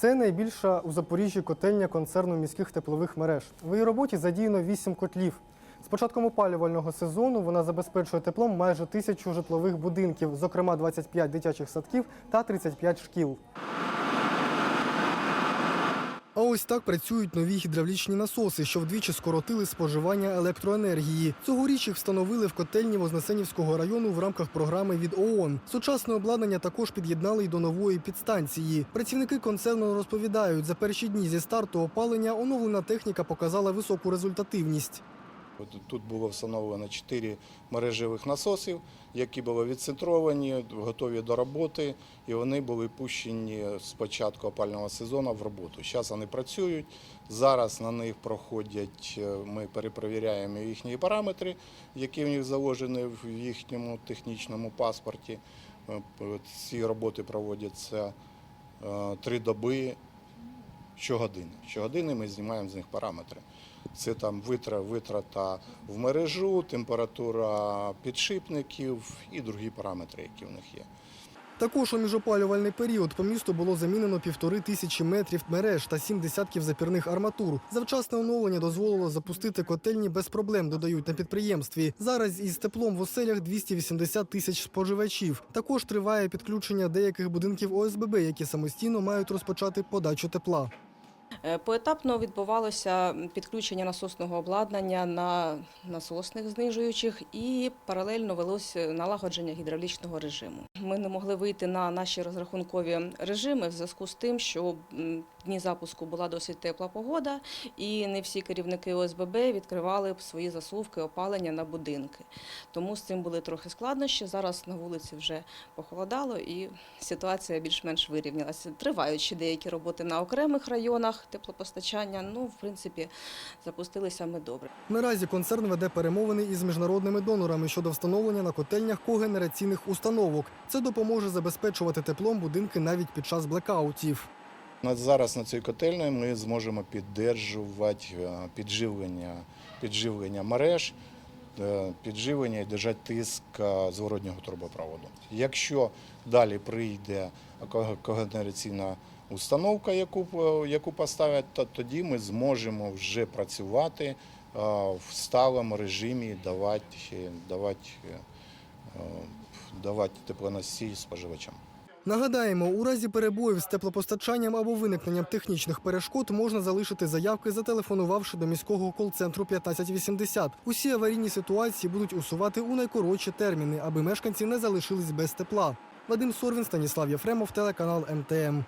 Це найбільша у Запоріжжі котельня концерну міських теплових мереж. В її роботі задіяно 8 котлів. З початком опалювального сезону вона забезпечує теплом майже тисячу житлових будинків, зокрема 25 дитячих садків та 35 шкіл. Ось так працюють нові гідравлічні насоси, що вдвічі скоротили споживання електроенергії. Цьогоріч їх встановили в котельні Вознесенівського району в рамках програми від ООН. Сучасне обладнання також під'єднали й до нової підстанції. Працівники концерну розповідають, за перші дні зі старту опалення оновлена техніка показала високу результативність. Тут було встановлено 4 мережевих насосів, які були відцентровані, готові до роботи, і вони були пущені з початку опального сезону в роботу. Зараз вони працюють. Зараз на них проходять, е, ми перепровіряємо їхні параметри, які в них заложені в їхньому технічному паспорті. Е, Ці роботи проводяться е, три доби щогодини. Щогодини ми знімаємо з них параметри. Це там витра, витрата в мережу, температура підшипників і другі параметри, які в них є. Також у міжопалювальний період по місту було замінено півтори тисячі метрів мереж та сім десятків запірних арматур. Завчасне оновлення дозволило запустити котельні без проблем, додають на підприємстві. Зараз із теплом в оселях 280 тисяч споживачів. Також триває підключення деяких будинків ОСББ, які самостійно мають розпочати подачу тепла. Е, Поетапно відбувалося підключення насосного обладнання на насосних знижуючих і паралельно велося налагодження гідравлічного режиму. Ми не могли вийти на наші розрахункові режими в зв'язку з тим, що дні запуску була досить тепла погода, і не всі керівники ОСББ відкривали свої засувки опалення на будинки. Тому з цим були трохи складнощі. Зараз на вулиці вже похолодало і ситуація більш-менш вирівнялася. Тривають ще деякі роботи на окремих районах теплопостачання. Ну, в принципі, запустилися ми добре. Наразі концерн веде перемовини із міжнародними донорами щодо встановлення на котельнях когенераційних установок. Це допоможе забезпечувати теплом будинки навіть під час блекаутів. Зараз на цій котельні ми зможемо піддержувати е, підживлення, підживлення мереж, е, підживлення і держати тиск е, зворотнього трубопроводу. Якщо далі прийде ко- когенераційна установка, яку, яку поставлять, то тоді ми зможемо вже працювати в сталому режимі, давати, давати, давати теплоносій споживачам. Нагадаємо, у разі перебоїв з теплопостачанням або виникненням технічних перешкод можна залишити заявки, зателефонувавши до міського кол-центру 1580. Усі аварійні ситуації будуть усувати у найкоротші терміни, аби мешканці не залишились без тепла. Вадим Сорвін, Станіслав Єфремов, телеканал МТМ.